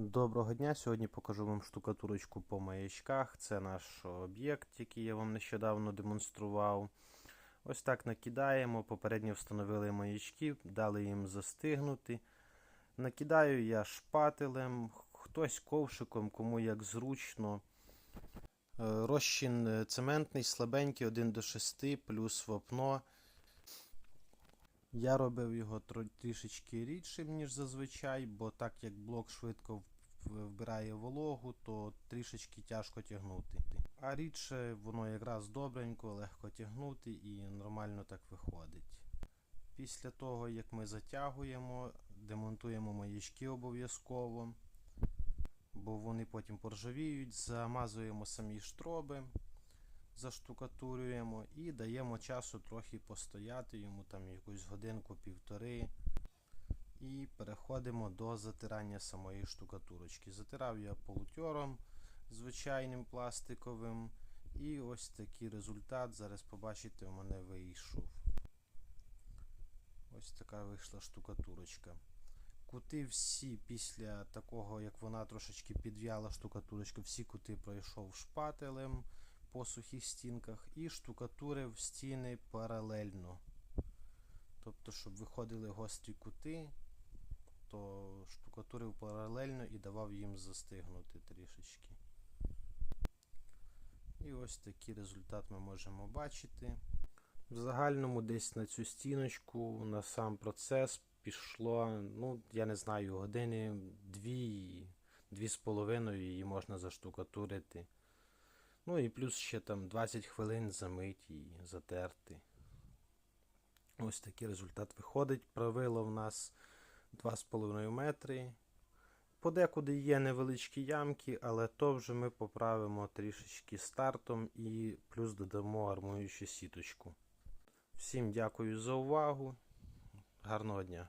Доброго дня! Сьогодні покажу вам штукатурочку по маячках. Це наш об'єкт, який я вам нещодавно демонстрував. Ось так накидаємо. Попередньо встановили маячки, дали їм застигнути. Накидаю я шпателем, хтось ковшиком, кому як зручно. Е, Розчин е, цементний, слабенький, 1 до 6, плюс вапно. Я робив його трішечки рідшим, ніж зазвичай, бо так як блок швидко вбирає вологу, то трішечки тяжко тягнути. А рідше воно якраз добренько, легко тягнути і нормально так виходить. Після того, як ми затягуємо, демонтуємо маячки обов'язково, бо вони потім поржавіють, замазуємо самі штроби заштукатурюємо і даємо часу трохи постояти йому там якусь годинку-півтори. І переходимо до затирання самої штукатурочки. Затирав я полутьором звичайним пластиковим. І ось такий результат. Зараз побачите, у мене вийшов. Ось така вийшла штукатурочка. Кути всі після такого, як вона трошечки підв'яла штукатурочка, всі кути пройшов шпателем по сухих стінках і штукатурив стіни паралельно. Тобто, щоб виходили гострі кути, то штукатурив паралельно і давав їм застигнути трішечки. І ось такий результат ми можемо бачити. В загальному десь на цю стіночку, на сам процес пішло, ну, я не знаю, години дві, дві з половиною її можна заштукатурити. Ну і плюс ще там 20 хвилин замить і затерти. Ось такий результат виходить. Правило в нас 2,5 метри. Подекуди є невеличкі ямки, але то вже ми поправимо трішечки стартом і плюс додамо армуючу сіточку. Всім дякую за увагу. Гарного дня!